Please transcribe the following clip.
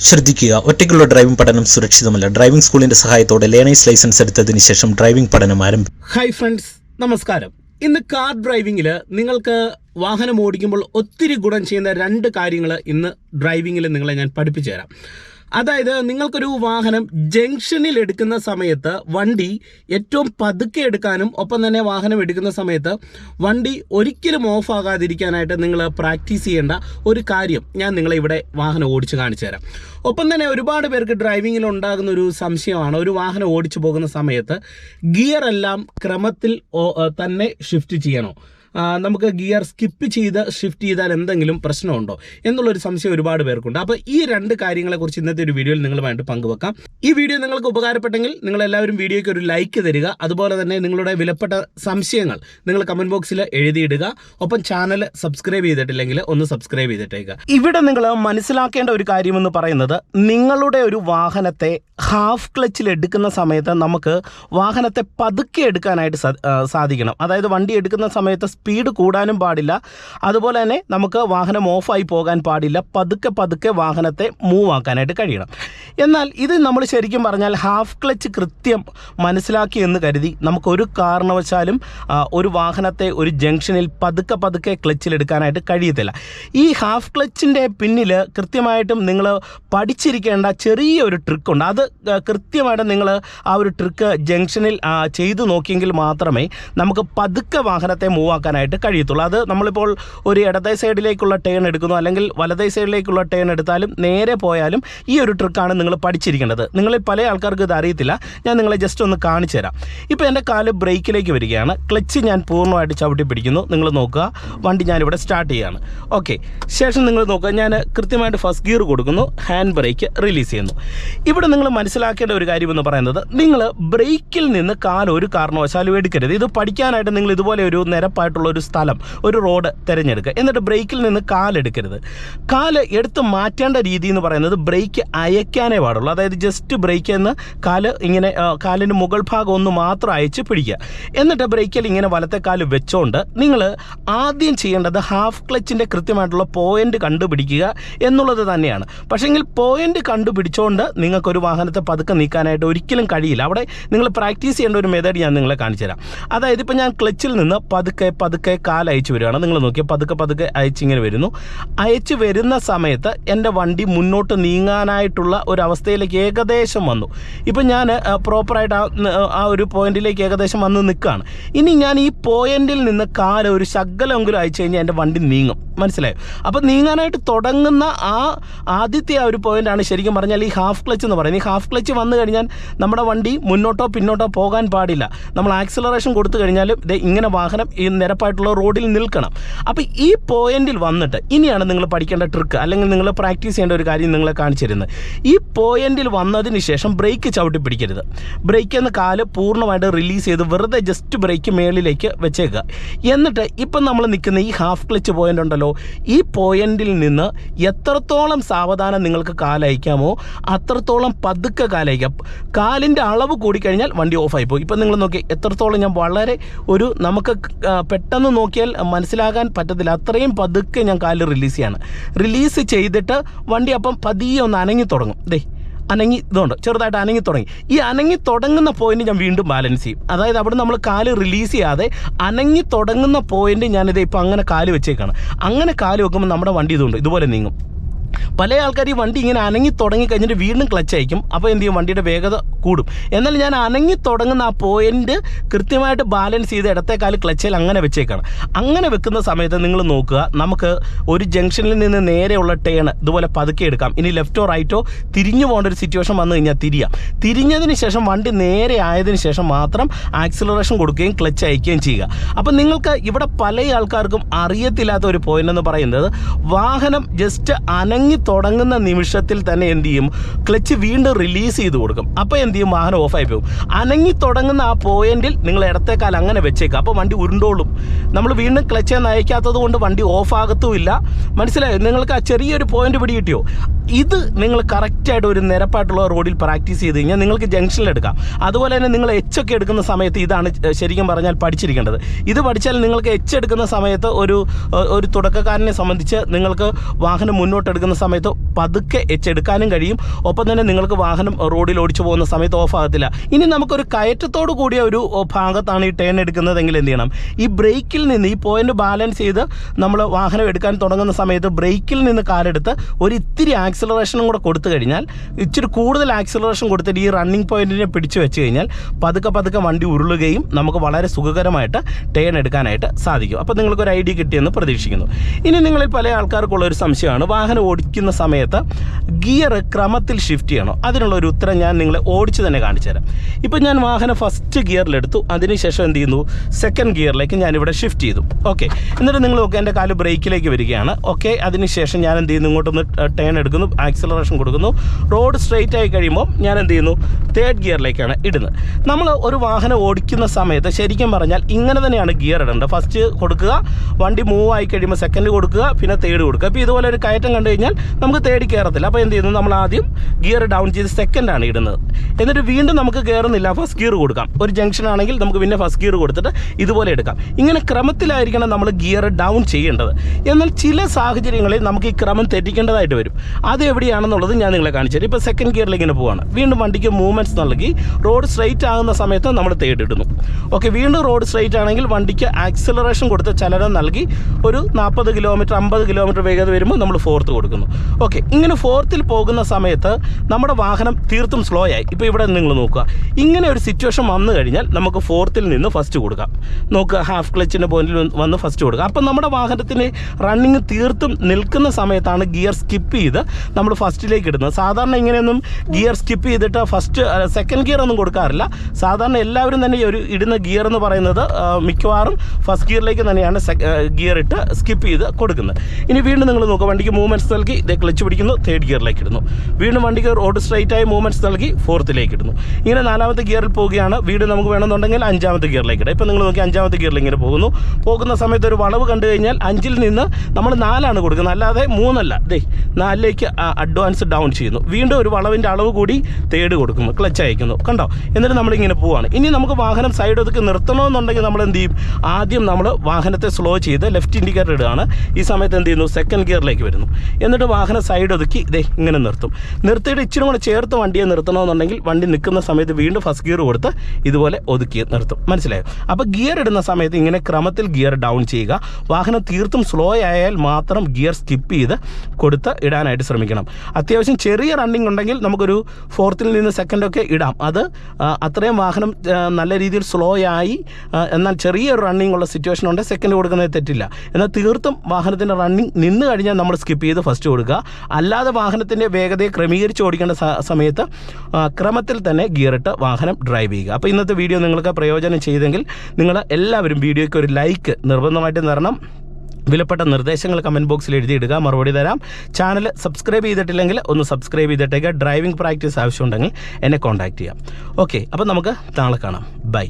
ശ്രദ്ധിക്കുക. ഒറ്റയ്ക്കുള്ള ഡ്രൈവിംഗ് പഠനം സുരക്ഷിതമല്ല. ഡ്രൈവിംഗ് സ്കൂളിന്റെ സഹായത്തോടെ ലേണേഴ്സ് ലൈസൻസ് എടുത്തതിന് ശേഷം ഡ്രൈവിംഗ് പഠനം ആരംഭിക്കും ഹൈ ഫ്രണ്ട്സ് നമസ്കാരം. ഇന്ന് കാർ ഡ്രൈവിംഗിൽ നിങ്ങൾക്ക് വാഹനം ഓടിക്കുമ്പോൾ ഒത്തിരി ഗുണം ചെയ്യുന്ന രണ്ട് കാര്യങ്ങൾ ഇന്ന് ഡ്രൈവിംഗിൽ നിങ്ങളെ ഞാൻ പഠിപ്പിച്ചു തരാം അതായത് നിങ്ങൾക്കൊരു വാഹനം ജംഗ്ഷനിൽ എടുക്കുന്ന സമയത്ത് വണ്ടി ഏറ്റവും പതുക്കെ എടുക്കാനും ഒപ്പം തന്നെ വാഹനം എടുക്കുന്ന സമയത്ത് വണ്ടി ഒരിക്കലും ഓഫ് ആകാതിരിക്കാനായിട്ട് നിങ്ങൾ പ്രാക്ടീസ് ചെയ്യേണ്ട ഒരു കാര്യം ഞാൻ നിങ്ങളെ ഇവിടെ വാഹനം ഓടിച്ച് കാണിച്ചു തരാം. ഒപ്പം തന്നെ ഒരുപാട് പേർക്ക് ഡ്രൈവിങ്ങിൽ ഉണ്ടാകുന്ന ഒരു സംശയമാണ്. ഒരു വാഹനം ഓടിച്ചു പോകുന്ന സമയത്ത് ഗിയർ എല്ലാം ക്രമത്തിൽ തന്നെ ഷിഫ്റ്റ് ചെയ്യണോ? നമുക്ക് ഗിയർ സ്കിപ്പ് ചെയ്ത് ഷിഫ്റ്റ് ചെയ്താൽ എന്തെങ്കിലും പ്രശ്നമുണ്ടോ എന്നുള്ളൊരു സംശയം ഒരുപാട് പേർക്കുണ്ട്. അപ്പോൾ ഈ രണ്ട് കാര്യങ്ങളെക്കുറിച്ച് ഇന്നത്തെ ഒരു വീഡിയോയിൽ നിങ്ങളുമായിട്ട് പങ്കുവെക്കാം. ഈ വീഡിയോ നിങ്ങൾക്ക് ഉപകാരപ്പെട്ടെങ്കിൽ നിങ്ങൾ എല്ലാവരും വീഡിയോയ്ക്ക് ഒരു ലൈക്ക് തരിക. അതുപോലെ തന്നെ നിങ്ങളുടെ വിലപ്പെട്ട സംശയങ്ങൾ നിങ്ങൾ കമന്റ് ബോക്സിൽ എഴുതിയിടുക. ഒപ്പം ചാനൽ സബ്സ്ക്രൈബ് ചെയ്തിട്ടില്ലെങ്കിൽ ഒന്ന് സബ്സ്ക്രൈബ് ചെയ്തിട്ടേക്കുക ഇവിടെ നിങ്ങൾ മനസ്സിലാക്കേണ്ട ഒരു കാര്യമെന്ന് പറയുന്നത് നിങ്ങളുടെ ഒരു വാഹനത്തെ ഹാഫ് ക്ലച്ചിൽ എടുക്കുന്ന സമയത്ത് നമുക്ക് വാഹനത്തെ പതുക്കെ എടുക്കാനായിട്ട് സാധിക്കണം. അതായത് വണ്ടി എടുക്കുന്ന സമയത്ത് സ്പീഡ് കൂടാനും പാടില്ല. അതുപോലെ തന്നെ നമുക്ക് വാഹനം ഓഫായി പോകാൻ പാടില്ല. പതുക്കെ പതുക്കെ വാഹനത്തെ മൂവ് ആക്കാനായിട്ട് കഴിയണം. എന്നാൽ ഇത് നമ്മൾ ശരിക്കും പറഞ്ഞാൽ ഹാഫ് ക്ലച്ച് കൃത്യം മനസ്സിലാക്കി എന്ന് കരുതി നമുക്കൊരു കാരണവശാലും ഒരു വാഹനത്തെ ഒരു ജംഗ്ഷനിൽ പതുക്കെ പതുക്കെ ക്ലച്ചിലെടുക്കാനായിട്ട് കഴിയത്തില്ല. ഈ ഹാഫ് ക്ലച്ചിന്റെ പിന്നിൽ കൃത്യമായിട്ടും നിങ്ങൾ പഠിച്ചിരിക്കേണ്ട ചെറിയൊരു ട്രിക്കുണ്ട് അത് കൃത്യമായിട്ട് നിങ്ങൾ ആ ഒരു ട്രിക്ക് ജംഗ്ഷനിൽ ചെയ്തു നോക്കിയെങ്കിൽ മാത്രമേ നമുക്ക് പതുക്കെ വാഹനത്തെ മൂവ് ആക്കാനായിട്ട് കഴിയത്തുള്ളൂ. അത് നമ്മളിപ്പോൾ ഒരു ഇടതേ സൈഡിലേക്കുള്ള ടേൺ എടുക്കുന്നു. അല്ലെങ്കിൽ വലതേ സൈഡിലേക്കുള്ള ടേൺ എടുത്താലും നേരെ പോയാലും ഈ ഒരു ട്രിക്കാണ് നിങ്ങൾ പഠിച്ചിരിക്കേണ്ടത്. നിങ്ങളിൽ പല ആൾക്കാർക്ക് ഇത് അറിയത്തില്ല. ഞാൻ നിങ്ങളെ ജസ്റ്റ് ഒന്ന് കാണിച്ചു തരാം. ഇപ്പോൾ എന്റെ കാൽ ബ്രേക്കിലേക്ക് വരികയാണ്. ക്ലച്ച് ഞാൻ പൂർണമായിട്ട് ചവിട്ടി പിടിക്കുന്നു. നിങ്ങൾ നോക്കുക. വണ്ടി ഞാനിവിടെ സ്റ്റാർട്ട് ചെയ്യുകയാണ് ഓക്കെ ശേഷം നിങ്ങൾ നോക്കുക. ഞാൻ കൃത്യമായിട്ട് ഫസ്റ്റ് ഗിയർ കൊടുക്കുന്നു. ഹാൻഡ് ബ്രേക്ക് റിലീസ് ചെയ്യുന്നു. ഇവിടെ നിങ്ങൾ മനസ്സിലാക്കേണ്ട ഒരു കാര്യം എന്ന് പറയുന്നത് നിങ്ങൾ ബ്രേക്കിൽ നിന്ന് കാൽ ഒരു കാരണവശാലും എടുക്കരുത്. ഇത് പഠിക്കാനായിട്ട് നിങ്ങൾ ഇതുപോലെ ഒരു ഒരു സ്ഥലം ഒരു റോഡ് തിരഞ്ഞെടുക്കുക. എന്നിട്ട് ബ്രേക്കിൽ നിന്ന് കാലെടുക്കരുത് കാൽ എടുത്ത് മാറ്റേണ്ട രീതി എന്ന് പറയുന്നത് ബ്രേക്ക് അയക്കാനേ പാടുള്ളൂ. അതായത് ജസ്റ്റ് ബ്രേക്ക് എന്ന് കാൽ ഇങ്ങനെ കാലിന് മുകൾ ഭാഗം ഒന്ന് മാത്രം അയച്ച് പിടിക്കുക. എന്നിട്ട് ബ്രേക്കിൽ ഇങ്ങനെ വലത്തെ കാൽ വെച്ചോണ്ട് നിങ്ങൾ ആദ്യം ചെയ്യേണ്ടത് ഹാഫ് ക്ലച്ചിന്റെ കൃത്യമായിട്ടുള്ള പോയിന്റ് കണ്ടുപിടിക്കുക എന്നുള്ളത് തന്നെയാണ്. പക്ഷേങ്കിൽ പോയിന്റ് കണ്ടുപിടിച്ചുകൊണ്ട് നിങ്ങൾക്കൊരു വാഹനത്തെ പതുക്കെ നീക്കാനായിട്ട് ഒരിക്കലും കഴിയില്ല. അവിടെ നിങ്ങൾ പ്രാക്ടീസ് ചെയ്യേണ്ട ഒരു മെത്തേഡ് ഞാൻ നിങ്ങളെ കാണിച്ചു തരാം അതായത് ഇപ്പോൾ ഞാൻ ക്ലച്ചിൽ നിന്ന് പതുക്കെ പതുക്കെ കാൽ അയച്ചു വരികയാണ്. നിങ്ങൾ നോക്കിയാൽ പതുക്കെ പതുക്കെ അയച്ചിങ്ങനെ വരുന്നു. അയച്ചു വരുന്ന സമയത്ത് എന്റെ വണ്ടി മുന്നോട്ട് നീങ്ങാനായിട്ടുള്ള ഒരു അവസ്ഥയിലേക്ക് ഏകദേശം വന്നു. ഇപ്പം ഞാൻ പ്രോപ്പറായിട്ട് ആ ആ ഒരു പോയിന്റിലേക്ക് ഏകദേശം വന്ന് നിൽക്കുകയാണ്. ഇനി ഞാൻ ഈ പോയിന്റിൽ നിന്ന് കാൽ ഒരു ശകലമെങ്കിലും അയച്ചു കഴിഞ്ഞാൽ എന്റെ വണ്ടി നീങ്ങും. മനസ്സിലായോ? അപ്പം നീങ്ങാനായിട്ട് തുടങ്ങുന്ന ആ ആദ്യത്തെ ആ ഒരു പോയിന്റാണ് ശരിക്കും പറഞ്ഞാൽ ഈ ഹാഫ് ക്ലച്ച് എന്ന് പറയുന്നത്. ഈ ഹാഫ് ക്ലച്ച് വന്നു കഴിഞ്ഞാൽ നമ്മുടെ വണ്ടി മുന്നോട്ടോ പിന്നോട്ടോ പോകാൻ പാടില്ല. നമ്മൾ ആക്സിലറേഷൻ കൊടുത്തു കഴിഞ്ഞാൽ ഇങ്ങനെ വാഹനം ഈ നിരപ്പായിട്ടുള്ള റോഡിൽ നിൽക്കണം. അപ്പോൾ ഈ പോയിന്റിൽ വന്നിട്ട് ഇനിയാണ് നിങ്ങൾ പഠിക്കേണ്ട ട്രിക്ക് അല്ലെങ്കിൽ നിങ്ങൾ പ്രാക്ടീസ് ചെയ്യേണ്ട ഒരു കാര്യം നിങ്ങളെ കാണിച്ചിരുന്നത് ഈ പോയിന്റിൽ വന്നതിന് ശേഷം ബ്രേക്ക് ചവിട്ടി പിടിക്കരുത്. ബ്രേക്ക് എന്ന കാൽ പൂർണമായിട്ട് റിലീസ് ചെയ്ത് വെറുതെ ജസ്റ്റ് ബ്രേക്ക് മേളിലേക്ക് വെച്ചേക്കുക. എന്നിട്ട് ഇപ്പം നമ്മൾ നിൽക്കുന്ന ഈ ഹാഫ് ക്ലച്ച് പോയിന്റ് ഉണ്ടല്ലോ ഈ പോയിന്റിൽ നിന്ന് എത്രത്തോളം സാവധാനം നിങ്ങൾക്ക് കാലയക്കാമോ അത്രത്തോളം പതുക്കെ കാലയക്കാം. കാലിന്റെ അളവ് കൂടിക്കഴിഞ്ഞാൽ വണ്ടി ഓഫായി പോകും. ഇപ്പം നിങ്ങൾ നോക്കി എത്രത്തോളം ഞാൻ വളരെ ഒരു നമുക്ക് പെട്ടെന്ന് നോക്കിയാൽ മനസ്സിലാകാൻ പറ്റത്തില്ല. അത്രയും പതുക്കെ ഞാൻ കാൽ റിലീസ് ചെയ്യാണ്. റിലീസ് ചെയ്തിട്ട് വണ്ടി അപ്പം പതിയെ ഒന്ന് അനങ്ങി തുടങ്ങും. ദേ അനങ്ങി ഇതുണ്ട്. ചെറുതായിട്ട് അനങ്ങി തുടങ്ങി. ഈ അനങ്ങി തുടങ്ങുന്ന പോയിന്റ് ഞാൻ വീണ്ടും ബാലൻസ് ചെയ്യും. അതായത് അവിടെ നമ്മൾ കാൽ റിലീസ് ചെയ്യാതെ അനങ്ങി തുടങ്ങുന്ന പോയിന്റ് ഞാനിത് ഇപ്പം അങ്ങനെ കാൽ വെച്ചേക്കാണ്. അങ്ങനെ കാൽ വെക്കുമ്പോൾ നമ്മുടെ വണ്ടി ഇതുണ്ട്. ഇതുപോലെ നീങ്ങും. പല ആൾക്കാർ ഈ വണ്ടി ഇങ്ങനെ അനങ്ങി തുടങ്ങി കഴിഞ്ഞിട്ട് വീണ്ടും ക്ലച്ച് അയക്കും. അപ്പോൾ എന്ത് ചെയ്യും? വണ്ടിയുടെ വേഗത കൂടും. എന്നാൽ ഞാൻ അനങ്ങി തുടങ്ങുന്ന ആ പോയിന്റ് കൃത്യമായിട്ട് ബാലൻസ് ചെയ്ത് ഇടത്തേക്കാൽ കാൽ ക്ലച്ചിൽ അങ്ങനെ വെച്ചേക്കാണ്. അങ്ങനെ വെക്കുന്ന സമയത്ത് നിങ്ങൾ നോക്കുക നമുക്ക് ഒരു ജംഗ്ഷനിൽ നിന്ന് നേരെയുള്ള ടേൺ ഇതുപോലെ പതുക്കെ എടുക്കാം. ഇനി ലെഫ്റ്റോ റൈറ്റോ തിരിഞ്ഞു പോകേണ്ട ഒരു സിറ്റുവേഷൻ വന്നു കഴിഞ്ഞാൽ തിരിയാം. തിരിഞ്ഞതിന് ശേഷം വണ്ടി നേരെ ആയതിന് ശേഷം മാത്രം ആക്സിലറേഷൻ കൊടുക്കുകയും ക്ലച്ച് അയക്കുകയും ചെയ്യുക. അപ്പം നിങ്ങൾക്ക് ഇവിടെ പല ആൾക്കാർക്കും അറിയത്തില്ലാത്ത ഒരു പോയിന്റ് എന്ന് പറയുന്നത് വാഹനം ജസ്റ്റ് അനങ്ങി തുടങ്ങുന്ന നിമിഷത്തിൽ തന്നെ എന്ത് ചെയ്യും? ക്ലച്ച് വീണ്ടും റിലീസ് ചെയ്ത് കൊടുക്കും. അപ്പോൾ എന്ത് ചെയ്യും വാഹനം ഓഫായി പോകും. അനങ്ങി തുടങ്ങുന്ന ആ പോയിന്റിൽ നിങ്ങൾ ഇടത്തേക്കാൽ അങ്ങനെ വെച്ചേക്കാം. അപ്പോൾ വണ്ടി ഉരുണ്ടോളും. നമ്മൾ വീണ്ടും ക്ലച്ച് നയിക്കാത്തത് കൊണ്ട് വണ്ടി ഓഫ് ആകത്തുമില്ല. മനസ്സിലായോ? നിങ്ങൾക്ക് ആ ചെറിയൊരു പോയിന്റ് പിടി കിട്ടിയോ? ഇത് നിങ്ങൾ കറക്റ്റായിട്ട് ഒരു നിരപ്പായിട്ടുള്ള റോഡിൽ പ്രാക്ടീസ് ചെയ്ത് കഴിഞ്ഞാൽ നിങ്ങൾക്ക് ജംഗ്ഷനിൽ എടുക്കാം. അതുപോലെ തന്നെ നിങ്ങൾ എച്ച് ഒക്കെ എടുക്കുന്ന സമയത്ത് ഇതാണ് ശരിക്കും പറഞ്ഞാൽ പഠിച്ചിരിക്കേണ്ടത്. ഇത് പഠിച്ചാൽ നിങ്ങൾക്ക് എച്ച് എടുക്കുന്ന സമയത്ത് ഒരു ഒരു തുടക്കക്കാരനെ സംബന്ധിച്ച് നിങ്ങൾക്ക് വാഹനം മുന്നോട്ടെടുക്കുന്ന സമയത്ത് പതുക്കെ എച്ച് എടുക്കാനും കഴിയും. ഒപ്പം തന്നെ നിങ്ങൾക്ക് വാഹനം റോഡിൽ ഓടിച്ചു പോകുന്ന സമയത്ത് ഓഫ് ആകത്തില്ല. ഇനി നമുക്കൊരു കയറ്റത്തോട് കൂടിയ ഒരു ഭാഗത്താണ് ഈ ടേൺ എടുക്കുന്നതെങ്കിൽ എന്ത് ചെയ്യണം? ഈ ബ്രേക്കിൽ നിന്ന് ഈ പോയിന്റ് ബാലൻസ് ചെയ്ത് നമ്മൾ വാഹനം എടുക്കാൻ തുടങ്ങുന്ന സമയത്ത് ബ്രേക്കിൽ നിന്ന് കാലെടുത്ത് ഒരു ഇത്തിരി ആക്സിലറേഷനും കൂടെ കൊടുത്തു കഴിഞ്ഞാൽ ഇച്ചിരി കൂടുതൽ ആക്സിലറേഷൻ കൊടുത്തിട്ട് ഈ റണ്ണിങ് പോയിന്റിനെ പിടിച്ചു വെച്ച് കഴിഞ്ഞാൽ പതുക്കെ പതുക്കെ വണ്ടി ഉരുളുകയും നമുക്ക് വളരെ സുഖകരമായിട്ട് ടേൺ എടുക്കാനായിട്ട് സാധിക്കും. അപ്പോൾ നിങ്ങൾക്ക് ഒരു ഐഡിയ കിട്ടിയെന്ന് പ്രതീക്ഷിക്കുന്നു. ഇനി നിങ്ങളിൽ പല ആൾക്കാർക്കുള്ള ഒരു സംശയമാണ്. വാഹനം ഓടിക്കുന്ന സമയത്ത് ഗിയർ ക്രമത്തിൽ ഷിഫ്റ്റ് ചെയ്യണോ. അതിനുള്ള ഒരു ഉത്തരം ഞാൻ നിങ്ങളെ ഓടിച്ച് തന്നെ കാണിച്ചു തരാം. ഇപ്പം ഞാൻ വാഹനം ഫസ്റ്റ് ഗിയറിലെടുത്തു അതിനുശേഷം എന്ത് ചെയ്യുന്നു? സെക്കൻഡ് ഗിയറിലേക്ക് ഞാനിവിടെ ഷിഫ്റ്റ് ചെയ്തു. ഓക്കെ എന്നിട്ട് നിങ്ങൾ നോക്കുക എന്റെ കാൽ ബ്രേക്കിലേക്ക് വരികയാണ്. ഓക്കെ അതിനുശേഷം ഞാൻ എന്ത് ചെയ്യുന്നു? ഇങ്ങോട്ടൊന്ന് ടേൺ എടുക്കുന്നു. ആക്സിലറേഷൻ കൊടുക്കുന്നു. റോഡ് സ്ട്രെയിറ്റ് ആയി കഴിയുമ്പോൾ ഞാൻ എന്ത് ചെയ്യുന്നു? തേർഡ് ഗിയറിലേക്കാണ് ഇടുന്നത്. നമ്മൾ ഒരു വാഹനം ഓടിക്കുന്ന സമയത്ത് ശരിക്കും പറഞ്ഞാൽ ഇങ്ങനെ തന്നെയാണ് ഗിയർ ഇടേണ്ടത്. ഫസ്റ്റ് കൊടുക്കുക വണ്ടി മൂവ് ആയി കഴിയുമ്പോൾ സെക്കൻഡ് കൊടുക്കുക പിന്നെ തേർഡ് കൊടുക്കുക. അപ്പോൾ ഇതുപോലെ ഒരു കയറ്റം കണ്ടു കഴിഞ്ഞാൽ നമുക്ക് തേടി കയറത്തില്ല അപ്പോൾ എന്ത് ചെയ്യുന്നു? നമ്മൾ ആദ്യം ഗിയർ ഡൗൺ ചെയ്ത് സെക്കൻഡാണ് ഇടുന്നത്. എന്നിട്ട് വീണ്ടും നമുക്ക് കയറുന്നില്ല ഫസ്റ്റ് ഗിയർ കൊടുക്കാം. ഒരു ജംഗ്ഷൻ ആണെങ്കിൽ നമുക്ക് പിന്നെ ഫസ്റ്റ് ഗിയർ കൊടുത്തിട്ട് ഇതുപോലെ എടുക്കാം. ഇങ്ങനെ ക്രമത്തിലായിരിക്കണം നമ്മൾ ഗിയർ ഡൗൺ ചെയ്യേണ്ടത്. എന്നാൽ ചില സാഹചര്യങ്ങളിൽ നമുക്ക് ഈ ക്രമം തെറ്റിക്കേണ്ടതായിട്ട് വരും. അത് എവിടെയാണെന്നുള്ളത് ഞാൻ നിങ്ങളെ കാണിച്ചു ഇപ്പോൾ സെക്കൻഡ് ഗിയറിലേക്ക് ഇങ്ങനെ പോവാണ്. വീണ്ടും വണ്ടിക്ക് മൂവ്മെന്റ്സ് നൽകി. റോഡ് സ്ട്രൈറ്റ് ആകുന്ന സമയത്ത് നമ്മൾ തേടിടുന്നു ഓക്കെ വീണ്ടും റോഡ് സ്ട്രൈറ്റ് ആണെങ്കിൽ വണ്ടിക്ക് ആക്സിലറേഷൻ കൊടുത്ത് ചലനം നൽകി ഒരു നാൽപ്പത് കിലോമീറ്റർ അമ്പത് കിലോമീറ്റർ വേഗത വരുമ്പോൾ നമ്മൾ ഫോർത്ത് കൊടുക്കുന്നു. ഓക്കെ ഇങ്ങനെ ഫോർത്തിൽ പോകുന്ന സമയത്ത് നമ്മുടെ വാഹനം തീർത്തും സ്ലോ ആയി. ഇപ്പോൾ ഇവിടെ നിങ്ങൾ നോക്കുക. ഇങ്ങനെ ഒരു സിറ്റുവേഷൻ വന്നു കഴിഞ്ഞാൽ നമുക്ക് ഫോർത്തിൽ നിന്ന് ഫസ്റ്റ് കൊടുക്കാം. നോക്കുക ഹാഫ് ക്ലച്ചിന്റെ പോയിന്റിൽ വന്ന് ഫസ്റ്റ് കൊടുക്കുക അപ്പം നമ്മുടെ വാഹനത്തിന് റണ്ണിങ് തീർത്തും നിൽക്കുന്ന സമയത്താണ് ഗിയർ സ്കിപ്പ് ചെയ്ത് നമ്മൾ ഫസ്റ്റിലേക്ക് ഇടുന്നത്. സാധാരണ ഇങ്ങനെയൊന്നും ഗിയർ സ്കിപ്പ് ചെയ്തിട്ട് ഫസ്റ്റ് സെക്കൻഡ് ഗിയർ ഒന്നും കൊടുക്കാറില്ല. സാധാരണ എല്ലാവരും തന്നെ ഒരു ഇടുന്ന ഗിയർ എന്ന് പറയുന്നത് മിക്കവാറും ഫസ്റ്റ് ഗിയറിലേക്ക് തന്നെയാണ് ഗിയർ ഇട്ട് സ്കിപ്പ് ചെയ്ത് കൊടുക്കുന്നത്. ഇനി വീണ്ടും നിങ്ങൾ നോക്കുക വണ്ടിക്ക് മൂവ്മെന്റ്സ് നൽകി ഇതേ ക്ലച്ച് പിടിക്കുന്നു തേർഡ് ഗിയറിലേക്ക് ഇടുന്നു. വീണ്ടും വണ്ടിക്ക് റോഡ് സ്ട്രൈറ്റായി മൂവ്മെന്റ്സ് നൽകി ഫോർത്തിലേക്ക് ഇടുന്നു. ഇങ്ങനെ നാലാമത്തെ ഗിയറിൽ പോവുകയാണ്. വീട് നമുക്ക് വേണമെന്നുണ്ടെങ്കിൽ അഞ്ചാമത്തെ ഗിയറിലേക്ക് ഇടാം. ഇപ്പോൾ നിങ്ങൾ നോക്കി അഞ്ചാമത്തെ ഗിയറിൽ ഇങ്ങനെ പോകുന്നു. പോകുന്ന സമയത്ത് ഒരു വളവ് കണ്ടു കഴിഞ്ഞാൽ അഞ്ചിൽ നിന്ന് നമ്മൾ നാലാണ് കൊടുക്കുന്നത്. അല്ലാതെ മൂന്നല്ല. ദേ നാലിലേക്ക് അഡ്വാൻസ് ഡൗൺ ചെയ്യുന്നു. വീണ്ടും ഒരു വളവിന്റെ അളവ് കൂടി തേട് കൊടുക്കുന്നു. ക്ലച്ച് അയക്കുന്നു. കണ്ടോ? എന്നിട്ട് നമ്മളിങ്ങനെ പോവുകയാണ് ഇനി നമുക്ക് വാഹനം സൈഡ് ഒതുക്കി നിർത്തണമെന്നുണ്ടെങ്കിൽ നമ്മൾ എന്ത് ചെയ്യും? ആദ്യം നമ്മൾ വാഹനത്തെ സ്ലോ ചെയ്ത് ലെഫ്റ്റ് ഇൻഡിക്കേറ്റർ ഇടുകയാണ്. ഈ സമയത്ത് എന്ത് ചെയ്യുന്നു? സെക്കൻഡ് ഗിയറിലേക്ക് വരുന്നു. എന്നിട്ട് വാഹനം സൈഡ് ഒതുക്കി ഇതേ ഇങ്ങനെ നിർത്തും. നിർത്തിയിട്ട് ഇച്ചിരി കൂടെ ചേർത്ത് വണ്ടിയെ നിർത്തണമെന്നുണ്ടെങ്കിൽ വണ്ടി നിൽക്കുന്ന സമയത്ത് വീണ്ടും ഫസ്റ്റ് ഗിയർ കൊടുത്ത് ഇതുപോലെ ഒതുക്കി നിർത്തും. മനസ്സിലായോ? അപ്പോൾ ഗിയർ ഇടുന്ന സമയത്ത് ഇങ്ങനെ ക്രമത്തിൽ ഗിയർ ഡൗൺ ചെയ്യുക. വാഹനം തീർത്തും സ്ലോ ആയാൽ മാത്രം ഗിയർ സ്കിപ്പ് ചെയ്ത് കൊടുത്ത് ഇടാനായിട്ട് ശ്രമിക്കണം. അത്യാവശ്യം ചെറിയ റണ്ണിങ് ഉണ്ടെങ്കിൽ നമുക്കൊരു ഫോർത്തിൽ നിന്ന് സെക്കൻഡൊക്കെ ഇടാം. അത് അത്രയും വാഹനം നല്ല രീതിയിൽ സ്ലോ ആയി എന്നാൽ ചെറിയൊരു റണ്ണിങ് ഉള്ള സിറ്റുവേഷൻ ഉണ്ട്. സെക്കൻഡ് കൊടുക്കുന്നത് തെറ്റില്ല. എന്നാൽ തീർത്തും വാഹനത്തിന്റെ റണ്ണിങ് നിന്ന് കഴിഞ്ഞാൽ നമ്മൾ സ്കിപ്പ് ചെയ്ത് ഫസ്റ്റ് കൊടുക്കുക. അല്ലാതെ വാഹനത്തിന്റെ വേഗതയെ ക്രമീകരിച്ച് ഓടിക്കേണ്ട സമയത്ത് ആ, ക്രമത്തിൽ തന്നെ ഗിയറിട്ട് വാഹനം ഡ്രൈവ് ചെയ്യുക. അപ്പോൾ ഇന്നത്തെ വീഡിയോ നിങ്ങൾക്ക് പ്രയോജനം ചെയ്തെങ്കിൽ നിങ്ങൾ എല്ലാവരും വീഡിയോയ്ക്ക് ഒരു ലൈക്ക് നിർബന്ധമായിട്ട് തരണം. വിലപ്പെട്ട നിർദ്ദേശങ്ങൾ കമന്റ് ബോക്സിൽ എഴുതിയിടുക. മറുപടി തരാം. ചാനൽ സബ്സ്ക്രൈബ് ചെയ്തിട്ടില്ലെങ്കിൽ ഒന്ന് സബ്സ്ക്രൈബ് ചെയ്തിട്ടേക്ക്. ഡ്രൈവിംഗ് പ്രാക്ടീസ് ആവശ്യമുണ്ടെങ്കിൽ എന്നെ കോൺടാക്റ്റ് ചെയ്യാം. ഓക്കെ അപ്പോൾ നമുക്ക് നാളെ കാണാം. ബൈ